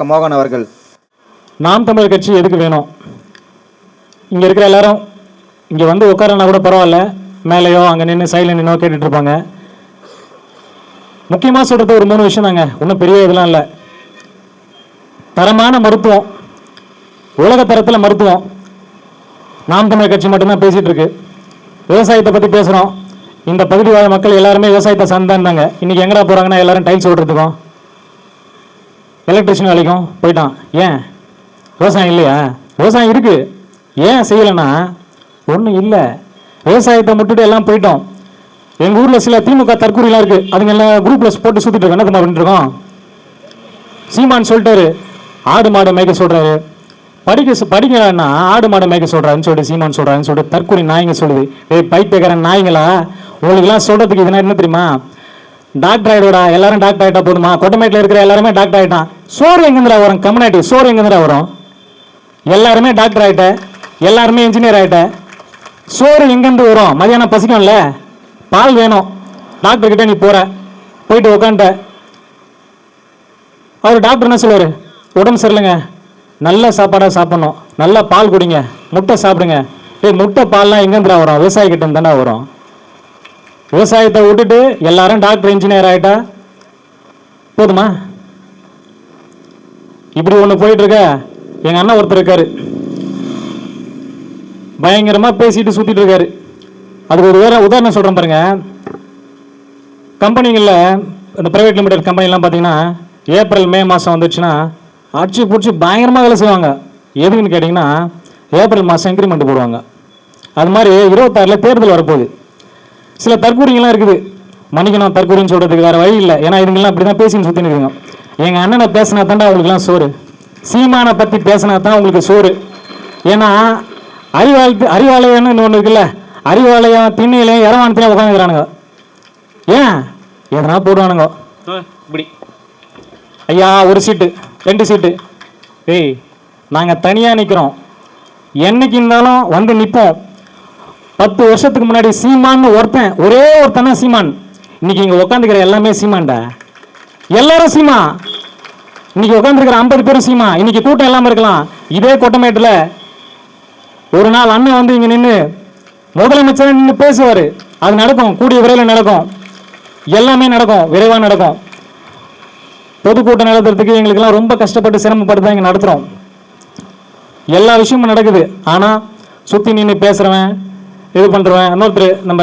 க மோகன் அவர்கள். நாம் தமிழர் கட்சி எதுக்கு வேணும்? இங்கே இருக்கிற எல்லாரும் இங்கே வந்து உட்காரனா கூட பரவாயில்ல. மேலேயோ அங்கே நின்று சைடில் நின்னோ கேட்டுட்டு இருப்பாங்க. முக்கியமாக சொல்கிறது ஒரு மூணு விஷயம் தாங்க. ஒன்றும் பெரிய இதெல்லாம் இல்லை. தரமான மருத்துவம். உலக தரத்தில் மருத்துவம். நாம் தமிழர் கட்சி மட்டும்தான் பேசிகிட்டு இருக்கு. விவசாயத்தை பற்றி பேசுகிறோம் இந்த பகுதி வாழ் மக்கள் எல்லாருமே விவசாயத்தை சார்ந்தாங்க இன்றைக்கி எங்கடா போகிறாங்கன்னா எல்லாரும் டைல்ஸ் ஓட்டுறதுக்கும். எலக்ட்ரிஷியன் வேலைக்கும் போயிட்டான். ஏன்? விவசாயம் இல்லையா? விவசாயம் இருக்கு. ஏன் செய்யலைன்னா ஒன்றும் இல்லை. விவசாயத்தை முட்டுட்டு எல்லாம் போயிட்டோம். எங்கள் ஊரில் சில திமுக தற்கூரிலாம் இருக்கு. அதுங்க எல்லாம் குரூப்பில் போட்டு சுற்றிட்டு இருக்கோம் என்ன தெரியுமா பண்ணிட்டு சீமான் சொல்லிட்டாரு. ஆடு மாடு மேய்க்க சொல்றாரு. படிக்க சொ- படிக்கலன்னா ஆடு மாடு மேய்க்க சொல்றாருன்னு சொல்லிட்டு சீமான் சொல்றாருன்னு சொல்லிட்டு தற்கூரி நாய்ங்க சொல்லுது. ஏய் பைத்தியக்காரன் நாய்ங்களா? உங்களுக்குலாம் சொல்றதுக்கு இதுனா என்ன தெரியுமா? டாக்டர் ஆயிடுவா எல்லாரும் டாக்டர் ஆயிட்டா போதுமா? கொட்டமேட்டில் இருக்கிற எல்லாருமே டாக்டர் ஆகிட்டான் சோறு எங்கேருந்துடா வரும்? கம்யூனிட்டி சோறு எங்கேருந்துடா வரும்? எல்லாருமே டாக்டர் ஆகிட்ட எல்லாருமே இன்ஜினியர் ஆகிட்ட சோறு எங்கேருந்து வரும்? மதியானம் பசிக்கும்ல? பால் வேணும். டாக்டர்கிட்ட நீ போகிற போயிட்டு உக்காண்ட. அவர் டாக்டர் என்ன சொல்லுவார்? உடம்பு சரியில்லைங்க. நல்ல சாப்பாடாக சாப்பிட்ணும். நல்லா பால் குடிங்க. முட்டை சாப்பிடுங்க. ஏய் முட்டை பால்லாம் எங்கேருந்துடா வரும்? விவசாயிக்கிட்ட தானே வரும். விவசாயத்தை விட்டுட்டு எல்லாரும் டாக்டர் இன்ஜினியர் ஆகிட்டா போதுமா? இப்படி ஒன்று போயிட்டுருக்க எங்கள் அண்ணன் ஒருத்தர் இருக்காரு. பயங்கரமாக பேசிட்டு சுற்றிட்டு இருக்காரு. அதுக்கு ஒரு வேற உதாரணம் சொல்கிறேன் பாருங்க. கம்பெனிகளில் இந்த ப்ரைவேட் லிமிடெட் கம்பெனிலாம் பார்த்தீங்கன்னா ஏப்ரல் மே மாதம் வந்துச்சுன்னா அடிச்சு பிடிச்சி பயங்கரமாக வேலை செய்வாங்க. எதுக்குன்னு கேட்டிங்கன்னா ஏப்ரல் மாதம் இன்க்ரிமெண்ட் போடுவாங்க. அது மாதிரி இருபத்தாறில் தேர்தல் வரப்போகுது. சில தற்கூரிங்கெல்லாம் இருக்குது. மன்னிக்கணும் தற்கூரின்னு சொல்கிறதுக்கு வேறு வழி இல்லை. ஏன்னா இதுங்கெல்லாம் அப்படி தான் பேசின்னு சுற்றின்னு இருக்குங்க. எங்கள் அண்ணனை பேசினா தாண்டா உங்களுக்குலாம் சோறு. சீமானை பற்றி பேசினா தான் உங்களுக்கு சோறு. ஏன்னா அறிவாளத்து அறிவாலயம்னு ஒன்று இருக்குல்ல. அறிவாலயம் திண்ணையிலையும் இரவானத்திலையும் உட்காந்துக்கிறானுங்க ஏன்? எதனா போடுவானுங்க. இப்படி. ஐயா ஒரு சீட்டு ரெண்டு சீட்டு. ஏய் நாங்கள் தனியாக நிற்கிறோம் என்னைக்கு இருந்தாலும் வந்து நிற்போம் பத்து வருஷத்துக்கு முன்னாடி சீமான்னு ஒருத்தன் ஒரே ஒருத்தன் தான் சீமான். இன்னைக்கு இங்கே உட்காந்துக்கிற எல்லாமே சீமான்டா. எல்லாரும் சீமா. இன்னைக்கு உட்காந்துருக்கிற ஐம்பது பேரும் சீமா. இன்னைக்கு கூட்டம் இல்லாமல் இருக்கலாம். இதே கூட்டமேட்டில் ஒரு நாள் அண்ணன் வந்து இங்கே நின்று முதலமைச்சர் நின்று பேசுவார். அது நடக்கும். கூடிய விரைவில் நடக்கும். எல்லாமே நடக்கும். விரைவாக நடக்கும். பொதுக்கூட்டம் நடத்துறதுக்கு எங்களுக்கெல்லாம் ரொம்ப கஷ்டப்பட்டு சிரமப்பட்டு தான் இங்கே நடத்துகிறோம் எல்லா விஷயமும் நடக்குது. ஆனால் சுற்றி நின்று பேசுகிறவன் இது பண்ணுறவன் இன்னொருத்தர் நம்ம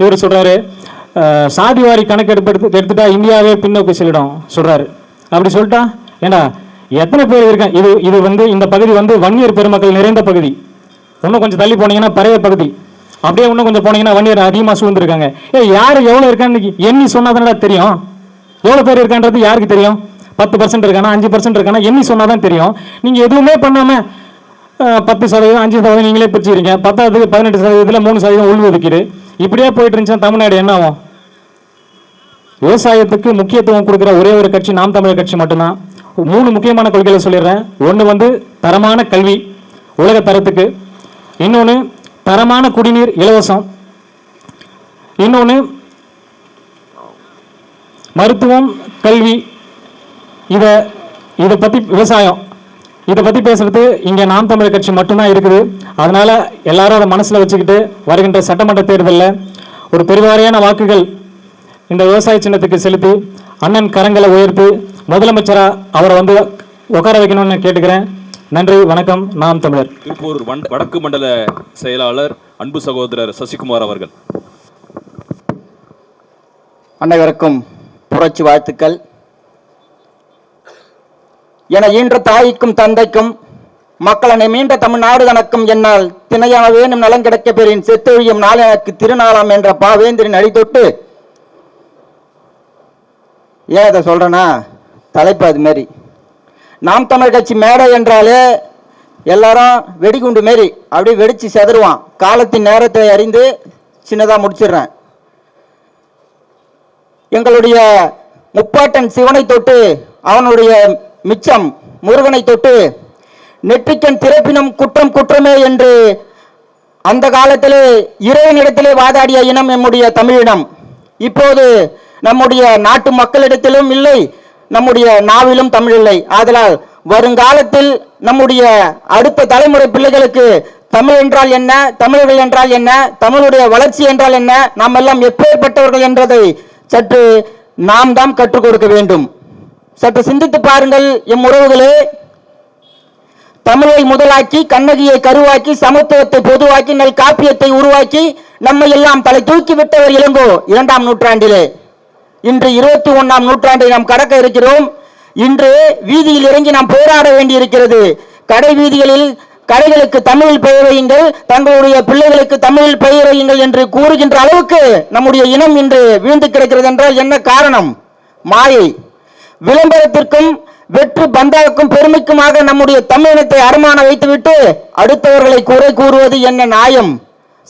இவர் சொல்கிறாரு சாதிவாரி கணக்கெடுப்பு எடுத்து எடுத்துட்டா இந்தியாவே பின்னோக்கி செல்லிடும் சொல்கிறாரு அப்படி சொல்லிட்டா ஏண்டா எத்தனை பேர் இருக்கேன் இது இது வந்து இந்த பகுதி வந்து வன்னியர் பெருமக்கள் நிறைந்த பகுதி. இன்னும் கொஞ்சம் தள்ளி போனீங்கன்னா பறைய பகுதி. அப்படியே இன்னும் கொஞ்சம் போனீங்கன்னா வன்னியர் அதிகமாக சூழ்ந்துருக்காங்க. ஏ யார் எவ்வளோ இருக்கான்னு எண்ணி சொன்னாதானடா தெரியும். எவ்வளோ பேர் இருக்கான்றது யாருக்கு தெரியும்? பத்து பர்சன்ட் இருக்கானா அஞ்சு பர்சன்ட் இருக்கானா எண்ணி சொன்னால் தான் தெரியும். நீங்கள் எதுவுமே பண்ணாமல் பத்து சதவீதம் அஞ்சு சதவீதம் நீங்களே பிரிச்சுக்கிறீங்க பத்தாவதுக்கு பதினெட்டு சதவீதத்தில் மூணு சதவீதம் உள் இப்படியே போயிட்டு இருந்துச்சுன்னா தமிழ்நாடு என்ன ஆகும்? விவசாயத்துக்கு முக்கியத்துவம் கொடுக்குற ஒரே ஒரு கட்சி நாம் தமிழர் கட்சி மட்டும்தான். மூணு முக்கியமான கொள்கைகளை சொல்லிடுறேன். ஒன்று வந்து தரமான கல்வி உலக தரத்துக்கு. இன்னொன்று தரமான குடிநீர் இலவசம். இன்னொன்று மருத்துவம் கல்வி இதை இதை பற்றி விவசாயம். இதை பற்றி பேசுறது இங்கே நாம் தமிழர் கட்சி மட்டும்தான் இருக்குது. அதனால எல்லாரும் அதை மனசில் வச்சுக்கிட்டு வருகின்ற சட்டமன்ற தேர்தலில் ஒரு பெருவாரியான வாக்குகள் இந்த விவசாய சின்னத்துக்கு செலுத்தி அண்ணன் கரங்களை உயர்த்தி முதலமைச்சரா அவரை வந்து உட்கார வைக்கணும்னு கேட்டுக்கிறேன். நன்றி வணக்கம் நாம் தமிழர். திருப்பூர் வடக்கு மண்டல செயலாளர் அன்பு சகோதரர் சசிகுமார் அவர்கள். அனைவருக்கும் புரட்சி வாழ்த்துக்கள். என ஈன்ற தாய்க்கும் தந்தைக்கும் மக்களனை மீண்ட தமிழ்நாடு கணக்கும் என்னால் திணையான வேணும் நலம் கிடைக்க பெறின் செத்தொழியும் நாள் எனக்கு திருநாளாம் என்ற பாவேந்திரின் அடித்தொட்டு ஏன் இதை சொல்கிறேன்னா தலைப்பு அது மாரி. நாம் தமிழ் கட்சி மேடை என்றாலே எல்லாரும் வெடிகுண்டு மாரி அப்படியே வெடிச்சு செதறுவான். காலத்தின் நேரத்தை அறிந்து சின்னதாக முடிச்சிடுறேன். எங்களுடைய முப்பாட்டன் சிவனை தொட்டு அவனுடைய மிச்சம் முருகனை தொட்டு நெற்றிக்கன் திறப்பினும் குற்றம் குற்றமே என்று அந்த காலத்திலே இறைவனிடத்திலே வாதாடிய இனம் நம்முடைய தமிழினம். இப்போது நம்முடைய நாட்டு மக்களிடத்திலும் இல்லை நம்முடைய நாவிலும் தமிழ் இல்லை ஆதலால் வருங்காலத்தில் நம்முடைய அடுத்த தலைமுறை பிள்ளைகளுக்கு தமிழ் என்றால் என்ன தமிழர்கள் என்றால் என்ன தமிழுடைய வளர்ச்சி என்றால் என்ன நாம் எல்லாம் எப்பேற்பட்டவர்கள் என்றதை சற்று நாம் தான் கற்றுக் கொடுக்க வேண்டும். சற்று சிந்தித்து பாருங்கள் எம் உறவுகளே. தமிழை முதலாக்கி கண்ணகியை கருவாக்கி சமத்துவத்தை பொதுவாக்கி நல் காப்பியத்தை உருவாக்கி நம்மை எல்லாம் தலை தூக்கி விட்டவர் இளங்கோ இரண்டாம் நூற்றாண்டிலே. இன்று இருபத்தி ஒன்றாம் நூற்றாண்டை நாம் கடக்க இருக்கிறோம். இன்று வீதியில் இறங்கி நாம் போராட வேண்டியிருக்கிறது. கடை வீதிகளில் கடைகளுக்கு தமிழில் பெயர் வையுங்கள் தங்களுடைய பிள்ளைகளுக்கு தமிழில் பெயர் வையுங்கள் என்று கூறுகின்ற அளவுக்கு நம்முடைய இனம் இன்று வீழ்ந்து கிடக்கிறது என்றால் என்ன காரணம்? மாயை. விளம்பரத்திற்கும் வெற்று பந்தாவுக்கும் பெருமைக்குமாக நம்முடைய தமிழினத்தை அருமான வைத்துவிட்டு அடுத்தவர்களை குறை கூறுவது என்ன நியாயம்?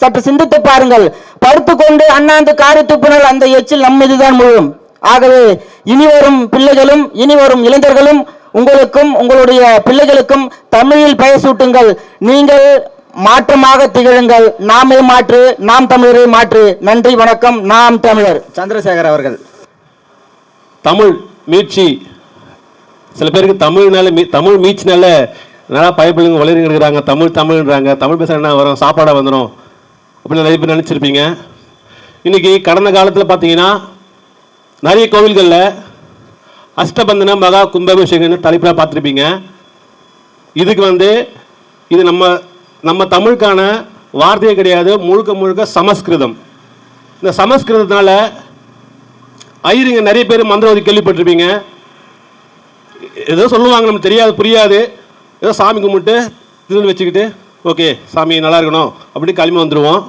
சற்று சிந்தித்து பாருங்கள். படுத்துக்கொண்டு அண்ணாந்து காரி துப்புனால் அந்த எச்சில் நம் மீதுதான் முழும். ஆகவே இனி வரும் பிள்ளைகளும் இனி வரும் இளைஞர்களும் உங்களுக்கும் உங்களுடைய பிள்ளைகளுக்கும் தமிழில் பெயர் சூட்டுங்கள். நீங்கள் மாற்றமாக திகழுங்கள். நாமே மாற்று நாம் தமிழரை மாற்று. நன்றி வணக்கம். நாம் தமிழர். சந்திரசேகர் அவர்கள். தமிழ் மீட்சி. சில பேருக்கு தமிழ்னால மீ தமிழ் மீட்சினால நல்லா பயப்பிள்ளைங்க வளரி இருக்கிறாங்க தமிழ் தமிழ்ன்றாங்க. தமிழ் பேச என்ன வரும்? சாப்பாடாக வந்துடும் அப்படின்னு நிறைய பேர் நினச்சிருப்பீங்க. இன்னைக்கு கடந்த காலத்தில் பார்த்தீங்கன்னா நிறைய கோவில்களில் அஷ்டபந்தன மகா கும்பாபிஷேகம்னு தலைப்பில் பார்த்துருப்பீங்க. இதுக்கு வந்து இது நம்ம நம்ம தமிழுக்கான வார்த்தையே கிடையாது. முழுக்க முழுக்க சமஸ்கிருதம். இந்த சமஸ்கிருதத்தினால ஐயருங்க நிறைய பேர் மந்திரவாதி கேள்விப்பட்டிருப்பீங்க. ஏதோ சொல்லுவாங்க நமக்கு தெரியாது புரியாது. ஏதோ சாமி கும்பிட்டு திருநெல் வச்சுக்கிட்டு ஓகே சாமி நல்லா இருக்கணும் அப்படி கிளம்பி வந்துடுவோம்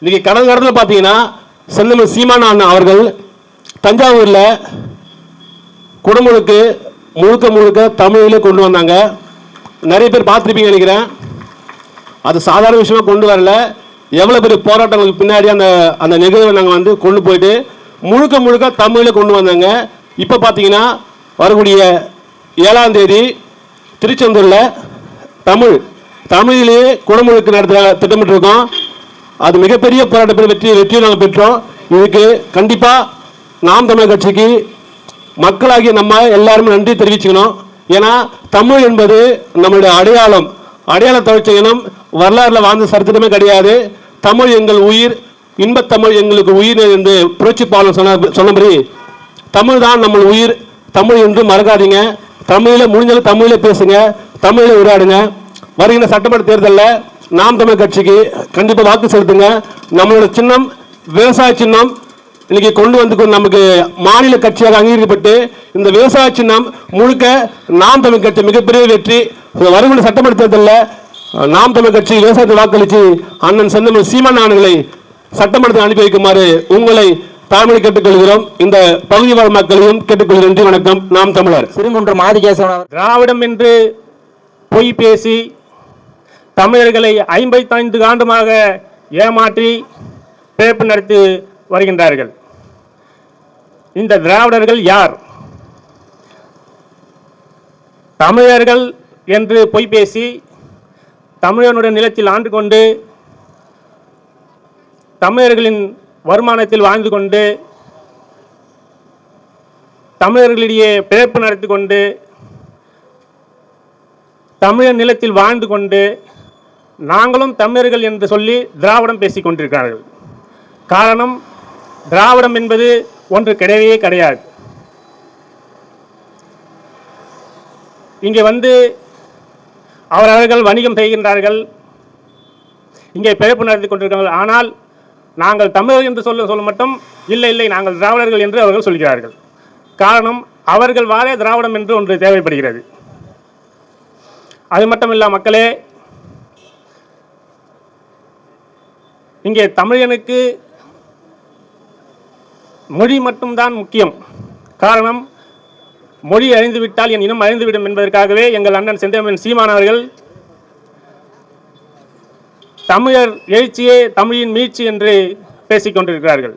இன்றைக்கி கடந்த காலத்தில் பார்த்தீங்கன்னா செந்தமிழ் சீமான அண்ணா அவர்கள் தஞ்சாவூரில் குடமுழுக்கு முழுக்க முழுக்க தமிழில் கொண்டு வந்தாங்க. நிறைய பேர் பார்த்துருப்பீங்க நினைக்கிறேன். அது சாதாரண விஷயமா கொண்டு வரல. எவ்வளோ பெரிய போராட்டங்களுக்கு பின்னாடி அந்த அந்த நிகழ்வை நாங்கள் வந்து கொண்டு போயிட்டு முழுக்க முழுக்க தமிழில் கொண்டு வந்தாங்க. இப்போ பார்த்தீங்கன்னா வரக்கூடிய ஏழாம் தேதி திருச்செந்தூரில் தமிழ் தமிழிலேயே குடமுழுக்கு நடத்த திட்டமிட்டிருக்கோம். அது மிகப்பெரிய போராட்டத்தில் வெற்றி வெற்றியை நாங்கள் பெற்றோம். இதுக்கு கண்டிப்பாக நாம் தமிழ் கட்சிக்கு மக்களாகிய நம்ம எல்லாருமே நன்றி தெரிவிச்சுக்கணும். ஏன்னா தமிழ் என்பது நம்மளுடைய அடையாளம். அடையாள தமிழ்ச்ச இனம் வரலாறுல வாழ்ந்த சரித்திரமே கிடையாது. தமிழ் எங்கள் உயிர் இன்பத்தமிழ் எங்களுக்கு உயிர் என்று புரட்சி சொன்ன சொன்னபடி தமிழ் தான் நம்ம உயிர். தமிழ் என்று மறக்காதீங்க. தமிழில் முடிஞ்சளவு தமிழில் பேசுங்க. தமிழில் உரையாடுங்க. வருகின்ற சட்டமன்ற தேர்தலில் நாம் தமிழ் கட்சிக்கு கண்டிப்பாக வாக்கு செலுத்துங்க. நம்மளோட சின்னம் விவசாய சின்னம் இன்னைக்கு கொண்டு வந்து நமக்கு மாநில கட்சியாக அங்கீகரிக்கப்பட்டு இந்த விவசாய சின்னம் முழுக்க நாம் தமிழ் கட்சி மிகப்பெரிய வெற்றி. வருகின்ற சட்டமன்ற தேர்தலில் நாம் தமிழ் கட்சி விவசாயத்தை வாக்களித்து அண்ணன் செந்தமிழ் சீமான் ஆணைகளை சட்டமன்றத்தில் அனுப்பி வைக்குமாறு உங்களை தாழ்மொழி கேட்டுக்கொள்கிறோம். இந்த பகுதி வாழ் மக்களையும் கேட்டுக்கொள்கிறேன். நன்றி வணக்கம். நாம் தமிழர். சிறுங்குன்றம் ஆதிகேசவன் திராவிடம் என்று பொய் பேசி தமிழர்களை ஐம்பத்தைந்து ஆண்டுமாக ஏமாற்றி பிறப்பு நடத்தி வருகின்றார்கள். இந்த திராவிடர்கள் யார்? தமிழர்கள் என்று பொய் பேசி தமிழனுடைய நிலத்தில் ஆண்டு கொண்டு தமிழர்களின் வருமானத்தில் வாழ்ந்து கொண்டு தமிழர்களிடையே பிழைப்பு நடத்தி கொண்டு தமிழர் நிலத்தில் வாழ்ந்து கொண்டு நாங்களும் தமிழர்கள் என்று சொல்லி திராவிடம் பேசிக் கொண்டிருக்கிறார்கள். காரணம் திராவிடம் என்பது ஒன்று கிடையவே கிடையாது. இங்கே வந்து அவரவர்கள் வணிகம் செய்கின்றார்கள். இங்கே பிழைப்பு நடத்தி கொண்டிருக்கிறார்கள். ஆனால் நாங்கள் தமிழர் என்று சொல்ல சொல்ல மட்டும் இல்லை இல்லை நாங்கள் திராவிடர்கள் என்று அவர்கள் சொல்கிறார்கள். காரணம் அவர்கள் வாழ திராவிடம் என்று ஒன்று தேவைப்படுகிறது. அது மட்டுமில்ல மக்களே இங்கே தமிழனுக்கு மொழி மட்டும்தான் முக்கியம். காரணம் மொழி அழிந்துவிட்டால் என் இனம் அழிந்துவிடும் என்பதற்காகவே எங்கள் அண்ணன் செந்தமிழன் சீமான் அவர்கள் தமிழர் எழுச்சியே தமிழின் மீட்சி என்று பேசிக் கொண்டிருக்கிறார்கள்